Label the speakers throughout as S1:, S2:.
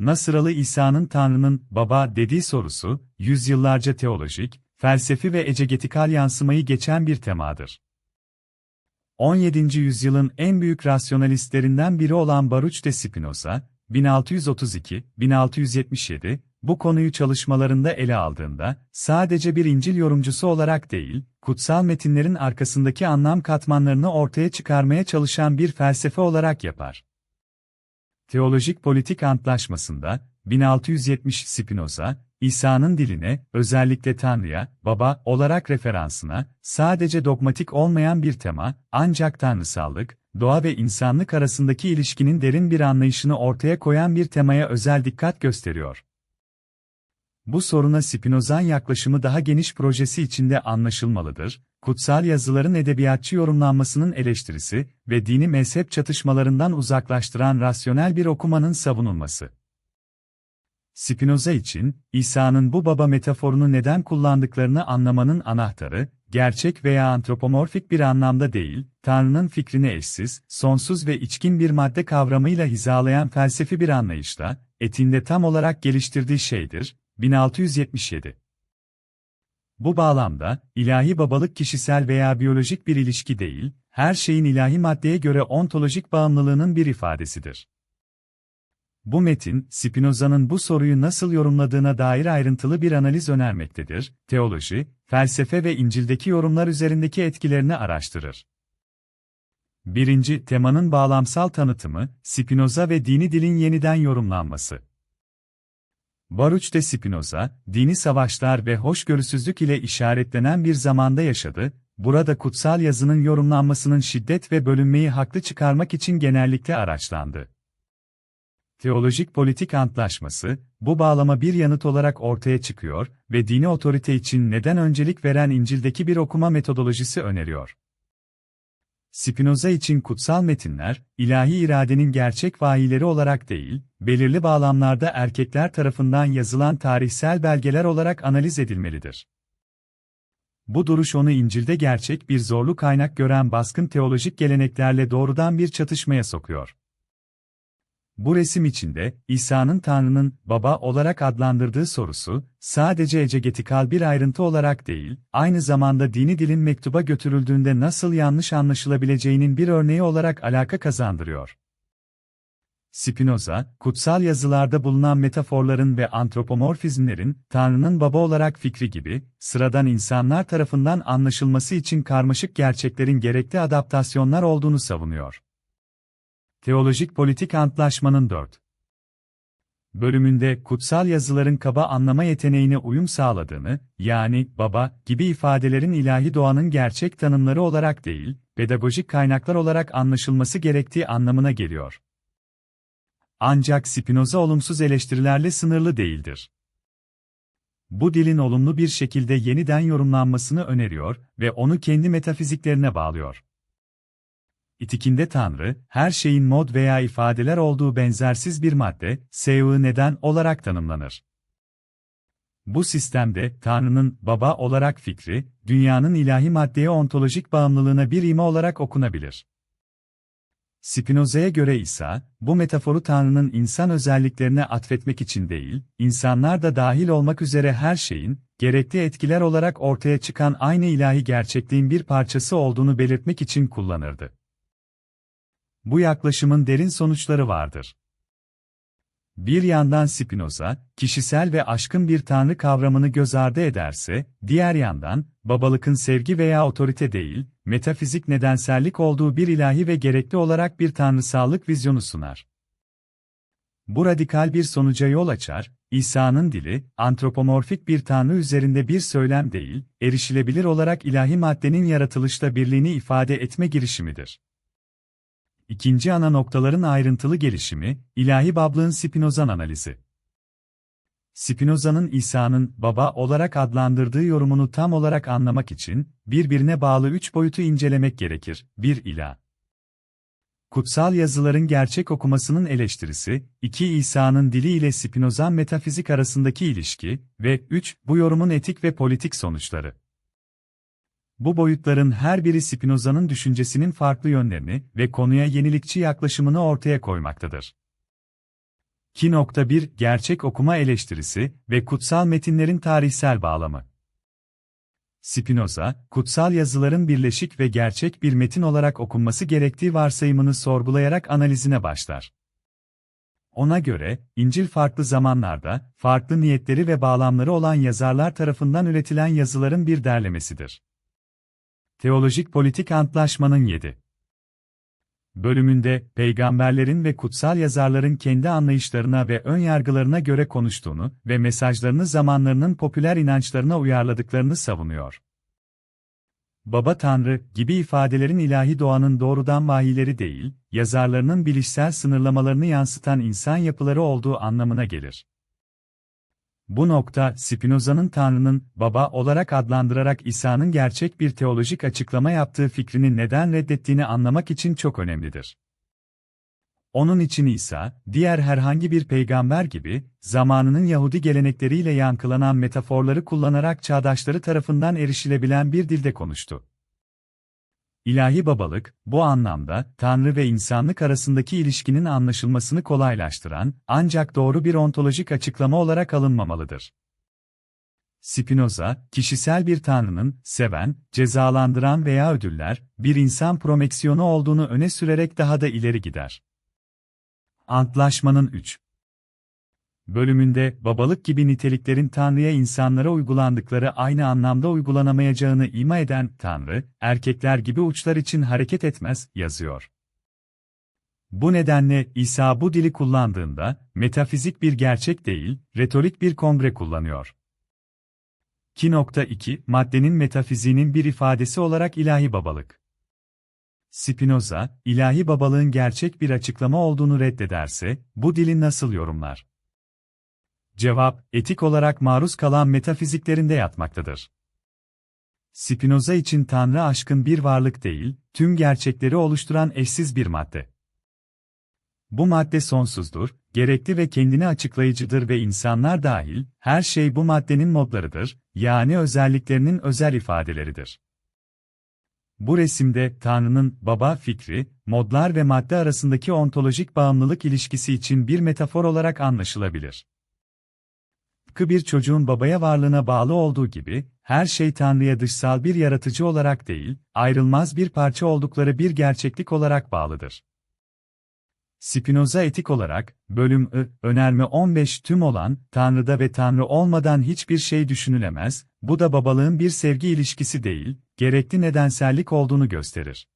S1: Nasıralı İsa'nın Tanrı'nın baba dediği sorusu, yüzyıllarca teolojik, felsefi ve ecegetikal yansımayı geçen bir temadır. 17. yüzyılın en büyük rasyonalistlerinden biri olan Baruch de Spinoza, 1632-1677, bu konuyu çalışmalarında ele aldığında, sadece bir İncil yorumcusu olarak değil, kutsal metinlerin arkasındaki anlam katmanlarını ortaya çıkarmaya çalışan bir felsefe olarak yapar. Teolojik Politik Antlaşması'nda, 1670 Spinoza, İsa'nın diline, özellikle Tanrı'ya, baba olarak referansına, sadece dogmatik olmayan bir tema, ancak tanrısallık, doğa ve insanlık arasındaki ilişkinin derin bir anlayışını ortaya koyan bir temaya özel dikkat gösteriyor. Bu soruna Spinoza'nın yaklaşımı daha geniş projesi içinde anlaşılmalıdır, kutsal yazıların edebiyatçı yorumlanmasının eleştirisi ve dini mezhep çatışmalarından uzaklaştıran rasyonel bir okumanın savunulması. Spinoza için, İsa'nın bu baba metaforunu neden kullandıklarını anlamanın anahtarı, gerçek veya antropomorfik bir anlamda değil, Tanrı'nın fikrini eşsiz, sonsuz ve içkin bir madde kavramıyla hizalayan felsefi bir anlayışla, etinde tam olarak geliştirdiği şeydir, 1677. Bu bağlamda, ilahi babalık kişisel veya biyolojik bir ilişki değil, her şeyin ilahi maddeye göre ontolojik bağımlılığının bir ifadesidir. Bu metin, Spinoza'nın bu soruyu nasıl yorumladığına dair ayrıntılı bir analiz önermektedir, teoloji, felsefe ve İncil'deki yorumlar üzerindeki etkilerini araştırır. Birinci, temanın bağlamsal tanıtımı, Spinoza ve dini dilin yeniden yorumlanması. Baruch de Spinoza, dini savaşlar ve hoşgörüsüzlük ile işaretlenen bir zamanda yaşadı, burada kutsal yazının yorumlanmasının şiddet ve bölünmeyi haklı çıkarmak için genellikle araçlandı. Teolojik politik antlaşması, bu bağlama bir yanıt olarak ortaya çıkıyor ve dini otorite için neden öncelik veren İncil'deki bir okuma metodolojisi öneriyor. Spinoza için kutsal metinler, ilahi iradenin gerçek vahileri olarak değil, belirli bağlamlarda erkekler tarafından yazılan tarihsel belgeler olarak analiz edilmelidir. Bu duruş onu İncil'de gerçek bir zorlu kaynak gören baskın teolojik geleneklerle doğrudan bir çatışmaya sokuyor. Bu resim içinde, İsa'nın Tanrı'nın baba olarak adlandırdığı sorusu, sadece ecegetikal bir ayrıntı olarak değil, aynı zamanda dini dilin mektuba götürüldüğünde nasıl yanlış anlaşılabileceğinin bir örneği olarak alaka kazandırıyor. Spinoza, kutsal yazılarda bulunan metaforların ve antropomorfizmlerin, Tanrı'nın baba olarak fikri gibi, sıradan insanlar tarafından anlaşılması için karmaşık gerçeklerin gerekli adaptasyonlar olduğunu savunuyor. Teolojik Politik Antlaşmanın 4. Bölümünde kutsal yazıların kaba anlama yeteneğine uyum sağladığını, yani baba gibi ifadelerin ilahi doğanın gerçek tanımları olarak değil, pedagojik kaynaklar olarak anlaşılması gerektiği anlamına geliyor. Ancak Spinoza olumsuz eleştirilerle sınırlı değildir. Bu dilin olumlu bir şekilde yeniden yorumlanmasını öneriyor ve onu kendi metafiziklerine bağlıyor. İtikinde Tanrı, her şeyin mod veya ifadeler olduğu benzersiz bir madde, sevğı neden olarak tanımlanır. Bu sistemde Tanrı'nın baba olarak fikri, dünyanın ilahi maddeye ontolojik bağımlılığına bir ima olarak okunabilir. Spinoza'ya göre ise, bu metaforu Tanrı'nın insan özelliklerine atfetmek için değil, insanlar da dahil olmak üzere her şeyin, gerekli etkiler olarak ortaya çıkan aynı ilahi gerçekliğin bir parçası olduğunu belirtmek için kullanırdı. Bu yaklaşımın derin sonuçları vardır. Bir yandan Spinoza, kişisel ve aşkın bir tanrı kavramını göz ardı ederse, diğer yandan, babalıkın sevgi veya otorite değil, metafizik nedensellik olduğu bir ilahi ve gerekli olarak bir tanrısallık vizyonu sunar. Bu radikal bir sonuca yol açar, İsa'nın dili, antropomorfik bir tanrı üzerinde bir söylem değil, erişilebilir olarak ilahi maddenin yaratılışta birliğini ifade etme girişimidir. İkinci ana noktaların ayrıntılı gelişimi, ilahi bablığın Spinozan analizi. Spinoza'nın İsa'nın baba olarak adlandırdığı yorumunu tam olarak anlamak için, birbirine bağlı üç boyutu incelemek gerekir. 1 ila. Kutsal yazıların gerçek okumasının eleştirisi, 2 İsa'nın dili ile Spinozan metafizik arasındaki ilişki ve 3 bu yorumun etik ve politik sonuçları. Bu boyutların her biri Spinoza'nın düşüncesinin farklı yönlerini ve konuya yenilikçi yaklaşımını ortaya koymaktadır. 2.1 Gerçek okuma eleştirisi ve kutsal metinlerin tarihsel bağlamı. Spinoza, kutsal yazıların birleşik ve gerçek bir metin olarak okunması gerektiği varsayımını sorgulayarak analizine başlar. Ona göre, İncil farklı zamanlarda, farklı niyetleri ve bağlamları olan yazarlar tarafından üretilen yazıların bir derlemesidir. Teolojik Politik Antlaşmanın 7 bölümünde peygamberlerin ve kutsal yazarların kendi anlayışlarına ve ön yargılarına göre konuştuğunu ve mesajlarını zamanlarının popüler inançlarına uyarladıklarını savunuyor. Baba Tanrı gibi ifadelerin ilahi doğanın doğrudan vahileri değil, yazarlarının bilişsel sınırlamalarını yansıtan insan yapıları olduğu anlamına gelir. Bu nokta, Spinoza'nın Tanrı'nın baba olarak adlandırarak İsa'nın gerçek bir teolojik açıklama yaptığı fikrini neden reddettiğini anlamak için çok önemlidir. Onun için İsa, diğer herhangi bir peygamber gibi, zamanının Yahudi gelenekleriyle yankılanan metaforları kullanarak çağdaşları tarafından erişilebilen bir dilde konuştu. İlahi babalık, bu anlamda, Tanrı ve insanlık arasındaki ilişkinin anlaşılmasını kolaylaştıran, ancak doğru bir ontolojik açıklama olarak alınmamalıdır. Spinoza, kişisel bir tanrının, seven, cezalandıran veya ödüller, bir insan promeksiyonu olduğunu öne sürerek daha da ileri gider. Antlaşmanın 3 bölümünde babalık gibi niteliklerin Tanrı'ya insanlara uygulandıkları aynı anlamda uygulanamayacağını ima eden Tanrı, erkekler gibi uçlar için hareket etmez, yazıyor. Bu nedenle İsa bu dili kullandığında, metafizik bir gerçek değil, retorik bir kongre kullanıyor. 2.2 Maddenin metafiziğinin bir ifadesi olarak ilahi babalık. Spinoza, ilahi babalığın gerçek bir açıklama olduğunu reddederse, bu dili nasıl yorumlar? Cevap, etik olarak maruz kalan metafiziklerinde yatmaktadır. Spinoza için Tanrı aşkın bir varlık değil, tüm gerçekleri oluşturan eşsiz bir madde. Bu madde sonsuzdur, gerekli ve kendini açıklayıcıdır ve insanlar dahil, her şey bu maddenin modlarıdır, yani özelliklerinin özel ifadeleridir. Bu resimde Tanrı'nın baba fikri, modlar ve madde arasındaki ontolojik bağımlılık ilişkisi için bir metafor olarak anlaşılabilir. Tıpkı bir çocuğun babaya varlığına bağlı olduğu gibi, her şey Tanrı'ya dışsal bir yaratıcı olarak değil, ayrılmaz bir parça oldukları bir gerçeklik olarak bağlıdır. Spinoza etik olarak, bölüm I, önerme 15 tüm olan, Tanrı'da ve Tanrı olmadan hiçbir şey düşünülemez, bu da babalığın bir sevgi ilişkisi değil, gerekli nedensellik olduğunu gösterir.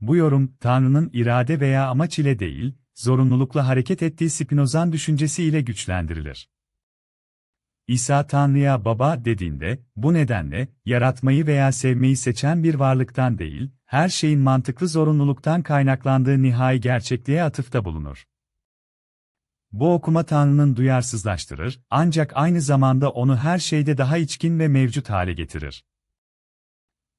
S1: Bu yorum, Tanrı'nın irade veya amaç ile değil, zorunlulukla hareket ettiği Spinozan düşüncesi ile güçlendirilir. İsa Tanrı'ya baba dediğinde, bu nedenle, yaratmayı veya sevmeyi seçen bir varlıktan değil, her şeyin mantıklı zorunluluktan kaynaklandığı nihai gerçekliğe atıfta bulunur. Bu okuma Tanrı'nın duyarsızlaştırır, ancak aynı zamanda onu her şeyde daha içkin ve mevcut hale getirir.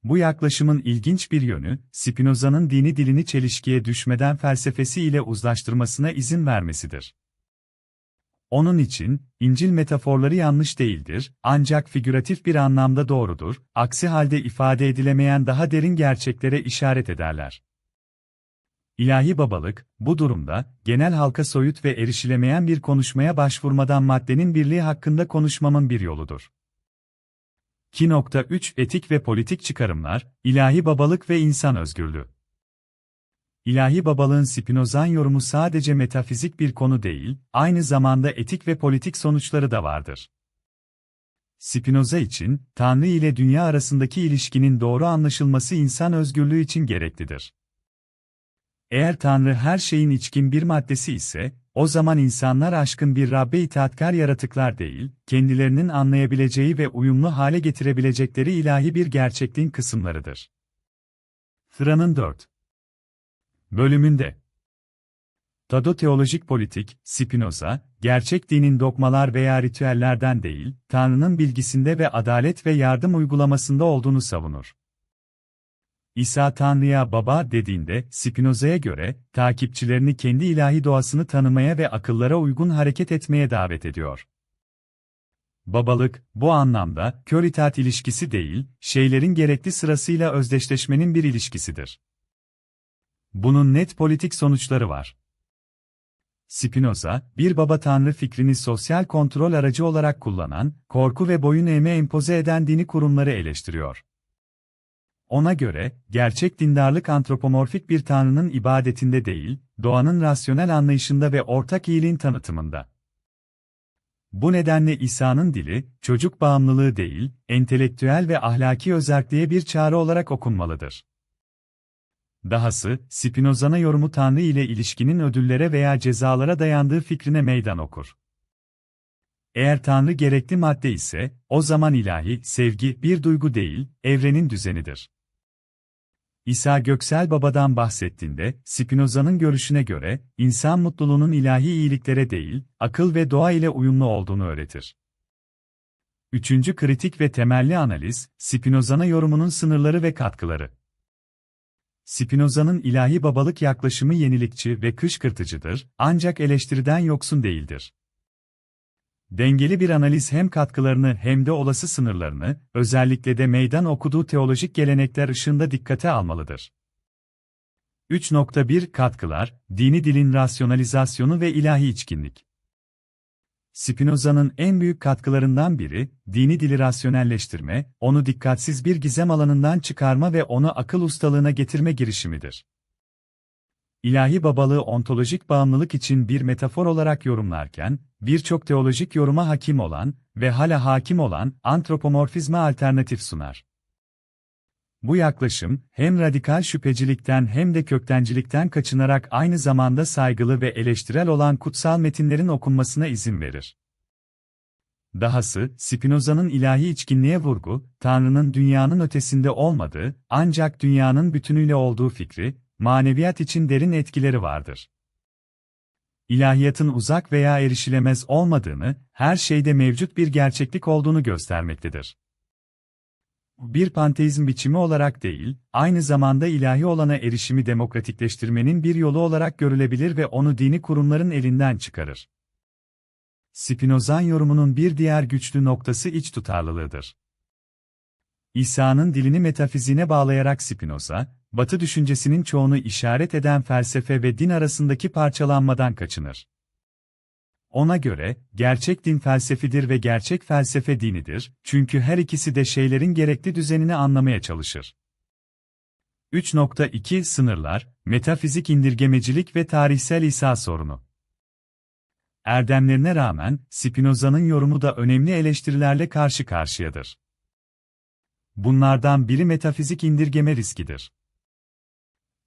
S1: Bu yaklaşımın ilginç bir yönü, Spinoza'nın dini dilini çelişkiye düşmeden felsefesi ile uzlaştırmasına izin vermesidir. Onun için, İncil metaforları yanlış değildir, ancak figüratif bir anlamda doğrudur, aksi halde ifade edilemeyen daha derin gerçeklere işaret ederler. İlahi babalık, bu durumda, genel halka soyut ve erişilemeyen bir konuşmaya başvurmadan maddenin birliği hakkında konuşmamın bir yoludur. 2.3 Etik ve politik çıkarımlar, ilahi babalık ve insan özgürlüğü. İlahi babalığın Spinozan yorumu sadece metafizik bir konu değil, aynı zamanda etik ve politik sonuçları da vardır. Spinoza için, Tanrı ile dünya arasındaki ilişkinin doğru anlaşılması insan özgürlüğü için gereklidir. Eğer Tanrı her şeyin içkin bir maddesi ise, o zaman insanlar aşkın bir Rabbe itaatkar yaratıklar değil, kendilerinin anlayabileceği ve uyumlu hale getirebilecekleri ilahi bir gerçekliğin kısımlarıdır. Fıranın 4 bölümünde Tado teolojik politik, Spinoza, gerçek dinin dogmalar veya ritüellerden değil, Tanrı'nın bilgisinde ve adalet ve yardım uygulamasında olduğunu savunur. İsa Tanrı'ya baba dediğinde, Spinoza'ya göre, takipçilerini kendi ilahi doğasını tanımaya ve akıllara uygun hareket etmeye davet ediyor. Babalık, bu anlamda, kör itaat ilişkisi değil, şeylerin gerekli sırasıyla özdeşleşmenin bir ilişkisidir. Bunun net politik sonuçları var. Spinoza, bir baba tanrı fikrini sosyal kontrol aracı olarak kullanan, korku ve boyun eğme empoze eden dini kurumları eleştiriyor. Ona göre, gerçek dindarlık antropomorfik bir tanrının ibadetinde değil, doğanın rasyonel anlayışında ve ortak iyiliğin tanıtımında. Bu nedenle İsa'nın dili, çocuk bağımlılığı değil, entelektüel ve ahlaki özerkliğe bir çağrı olarak okunmalıdır. Dahası, Spinoza'na yorumu Tanrı ile ilişkinin ödüllere veya cezalara dayandığı fikrine meydan okur. Eğer Tanrı gerekli madde ise, o zaman ilahi, sevgi, bir duygu değil, evrenin düzenidir. İsa Göksel Baba'dan bahsettiğinde, Spinoza'nın görüşüne göre, insan mutluluğunun ilahi iyiliklere değil, akıl ve doğa ile uyumlu olduğunu öğretir. Üçüncü kritik ve temelli analiz, Spinoza'na yorumunun sınırları ve katkıları. Spinoza'nın ilahi babalık yaklaşımı yenilikçi ve kışkırtıcıdır, ancak eleştiriden yoksun değildir. Dengeli bir analiz hem katkılarını hem de olası sınırlarını, özellikle de meydan okuduğu teolojik gelenekler ışığında dikkate almalıdır. 3.1 Katkılar, dini dilin rasyonalizasyonu ve ilahi içkinlik. Spinoza'nın en büyük katkılarından biri, dini dili rasyonelleştirme, onu dikkatsiz bir gizem alanından çıkarma ve onu akıl ustalığına getirme girişimidir. İlahi babalığı ontolojik bağımlılık için bir metafor olarak yorumlarken, birçok teolojik yoruma hakim olan ve hala hakim olan antropomorfizme alternatif sunar. Bu yaklaşım, hem radikal şüphecilikten hem de köktencilikten kaçınarak aynı zamanda saygılı ve eleştirel olan kutsal metinlerin okunmasına izin verir. Dahası, Spinoza'nın ilahi içkinliğe vurgu, Tanrı'nın dünyanın ötesinde olmadığı, ancak dünyanın bütünüyle olduğu fikri, maneviyat için derin etkileri vardır. İlahiyatın uzak veya erişilemez olmadığını, her şeyde mevcut bir gerçeklik olduğunu göstermektedir. Bir panteizm biçimi olarak değil, aynı zamanda ilahi olana erişimi demokratikleştirmenin bir yolu olarak görülebilir ve onu dini kurumların elinden çıkarır. Spinozan yorumunun bir diğer güçlü noktası iç tutarlılığıdır. İsa'nın dilini metafizine bağlayarak Spinoza, Batı düşüncesinin çoğunu işaret eden felsefe ve din arasındaki parçalanmadan kaçınır. Ona göre, gerçek din felsefidir ve gerçek felsefe dinidir, çünkü her ikisi de şeylerin gerekli düzenini anlamaya çalışır. 3.2 Sınırlar, Metafizik indirgemecilik ve tarihsel İsa sorunu Erdemlerine rağmen, Spinoza'nın yorumu da önemli eleştirilerle karşı karşıyadır. Bunlardan biri metafizik indirgeme riskidir.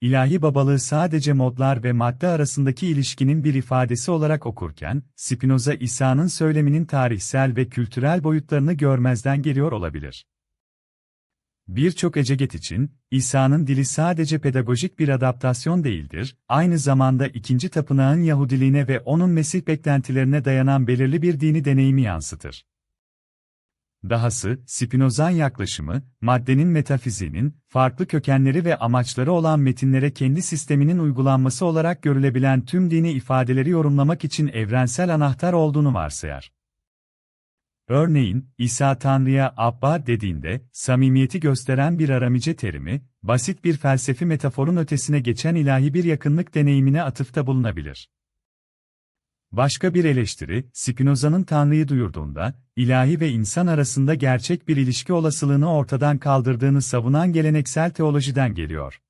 S1: İlahi babalığı sadece modlar ve madde arasındaki ilişkinin bir ifadesi olarak okurken, Spinoza İsa'nın söyleminin tarihsel ve kültürel boyutlarını görmezden geliyor olabilir. Birçok eceget için, İsa'nın dili sadece pedagojik bir adaptasyon değildir, aynı zamanda ikinci tapınağın Yahudiliğine ve onun Mesih beklentilerine dayanan belirli bir dini deneyimi yansıtır. Dahası, Spinozan yaklaşımı, maddenin metafiziğinin, farklı kökenleri ve amaçları olan metinlere kendi sisteminin uygulanması olarak görülebilen tüm dini ifadeleri yorumlamak için evrensel anahtar olduğunu varsayar. Örneğin, İsa Tanrı'ya Abba dediğinde, samimiyeti gösteren bir aramice terimi, basit bir felsefi metaforun ötesine geçen ilahi bir yakınlık deneyimine atıfta bulunabilir. Başka bir eleştiri, Spinoza'nın Tanrı'yı duyurduğunda, ilahi ve insan arasında gerçek bir ilişki olasılığını ortadan kaldırdığını savunan geleneksel teolojiden geliyor.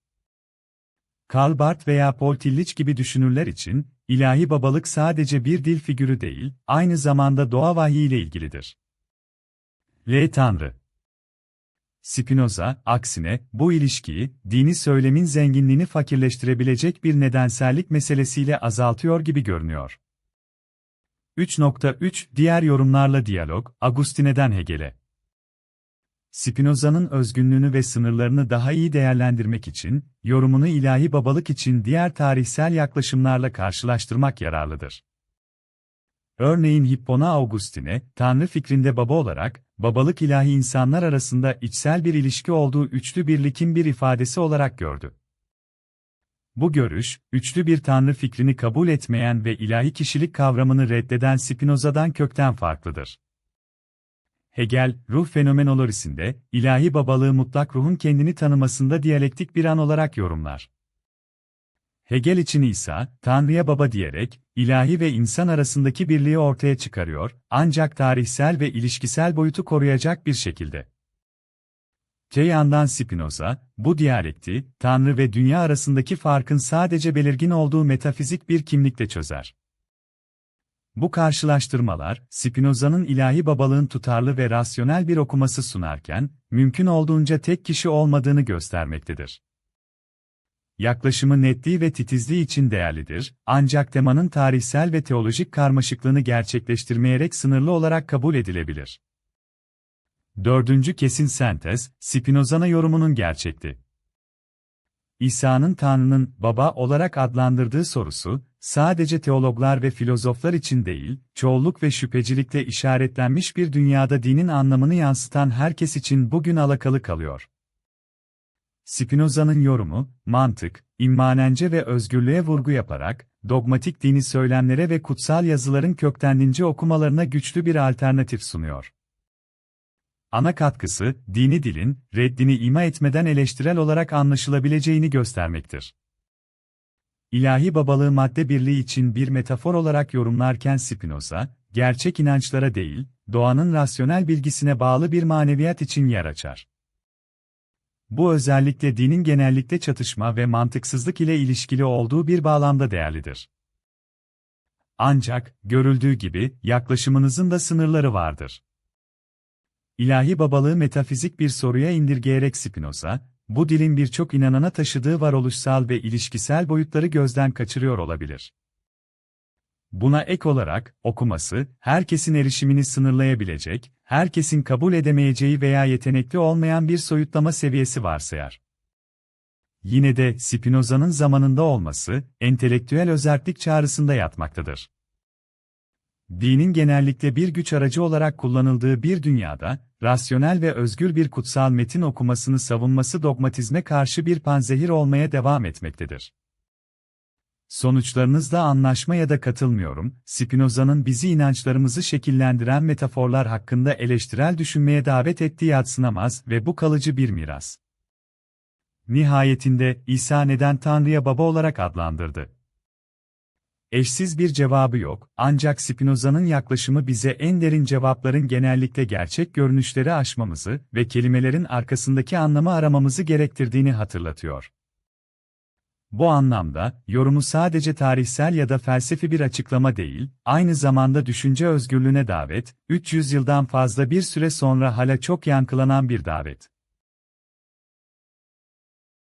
S1: Karl Barth veya Paul Tillich gibi düşünürler için, ilahi babalık sadece bir dil figürü değil, aynı zamanda doğa vahyi ile ilgilidir. L. Tanrı Spinoza, aksine, bu ilişkiyi, dini söylemin zenginliğini fakirleştirebilecek bir nedensellik meselesiyle azaltıyor gibi görünüyor. 3.3 Diğer yorumlarla diyalog, Agustine'den Hegel'e. Spinoza'nın özgünlüğünü ve sınırlarını daha iyi değerlendirmek için, yorumunu ilahi babalık için diğer tarihsel yaklaşımlarla karşılaştırmak yararlıdır. Örneğin Hippona Augustine, Tanrı fikrinde baba olarak, babalık ilahi insanlar arasında içsel bir ilişki olduğu üçlü birlikin bir ifadesi olarak gördü. Bu görüş, üçlü bir tanrı fikrini kabul etmeyen ve ilahi kişilik kavramını reddeden Spinoza'dan kökten farklıdır. Hegel, ruh fenomenolojisinde, ilahi babalığı mutlak ruhun kendini tanımasında diyalektik bir an olarak yorumlar. Hegel için İsa, Tanrı'ya baba diyerek, ilahi ve insan arasındaki birliği ortaya çıkarıyor, ancak tarihsel ve ilişkisel boyutu koruyacak bir şekilde. Te yandan Spinoza, bu diyalekti, Tanrı ve dünya arasındaki farkın sadece belirgin olduğu metafizik bir kimlikle çözer. Bu karşılaştırmalar, Spinoza'nın ilahi babalığın tutarlı ve rasyonel bir okuması sunarken, mümkün olduğunca tek kişi olmadığını göstermektedir. Yaklaşımı netliği ve titizliği için değerlidir, ancak temanın tarihsel ve teolojik karmaşıklığını gerçekleştirmeyerek sınırlı olarak kabul edilebilir. Dördüncü kesin sentez, Spinoza'na yorumunun gerçekti. İsa'nın Tanrı'nın baba olarak adlandırdığı sorusu, sadece teologlar ve filozoflar için değil, çoğulluk ve şüphecilikle işaretlenmiş bir dünyada dinin anlamını yansıtan herkes için bugün alakalı kalıyor. Spinoza'nın yorumu, mantık, immanence ve özgürlüğe vurgu yaparak, dogmatik dini söylemlere ve kutsal yazıların köktenlince okumalarına güçlü bir alternatif sunuyor. Ana katkısı, dini dilin, reddini ima etmeden eleştirel olarak anlaşılabileceğini göstermektir. İlahi babalığı madde birliği için bir metafor olarak yorumlarken Spinoza, gerçek inançlara değil, doğanın rasyonel bilgisine bağlı bir maneviyat için yer açar. Bu özellikle dinin genellikle çatışma ve mantıksızlık ile ilişkili olduğu bir bağlamda değerlidir. Ancak, görüldüğü gibi, yaklaşımınızın da sınırları vardır. İlahi babalığı metafizik bir soruya indirgeyerek Spinoza, bu dilin birçok inanana taşıdığı varoluşsal ve ilişkisel boyutları gözden kaçırıyor olabilir. Buna ek olarak, okuması, herkesin erişimini sınırlayabilecek, herkesin kabul edemeyeceği veya yetenekli olmayan bir soyutlama seviyesi varsayar. Yine de Spinoza'nın zamanında olması, entelektüel özerklik çağrısında yatmaktadır. Dinin genellikle bir güç aracı olarak kullanıldığı bir dünyada, rasyonel ve özgür bir kutsal metin okumasını savunması dogmatizme karşı bir panzehir olmaya devam etmektedir. Sonuçlarınızla anlaşma ya da katılmıyorum, Spinoza'nın bizi inançlarımızı şekillendiren metaforlar hakkında eleştirel düşünmeye davet ettiği yatsınamaz ve bu kalıcı bir miras. Nihayetinde, İsa neden Tanrı'ya baba olarak adlandırdı? Eşsiz bir cevabı yok, ancak Spinoza'nın yaklaşımı bize en derin cevapların genellikle gerçek görünüşleri aşmamızı ve kelimelerin arkasındaki anlamı aramamızı gerektirdiğini hatırlatıyor. Bu anlamda, yorumu sadece tarihsel ya da felsefi bir açıklama değil, aynı zamanda düşünce özgürlüğüne davet, 300 yıldan fazla bir süre sonra hala çok yankılanan bir davet.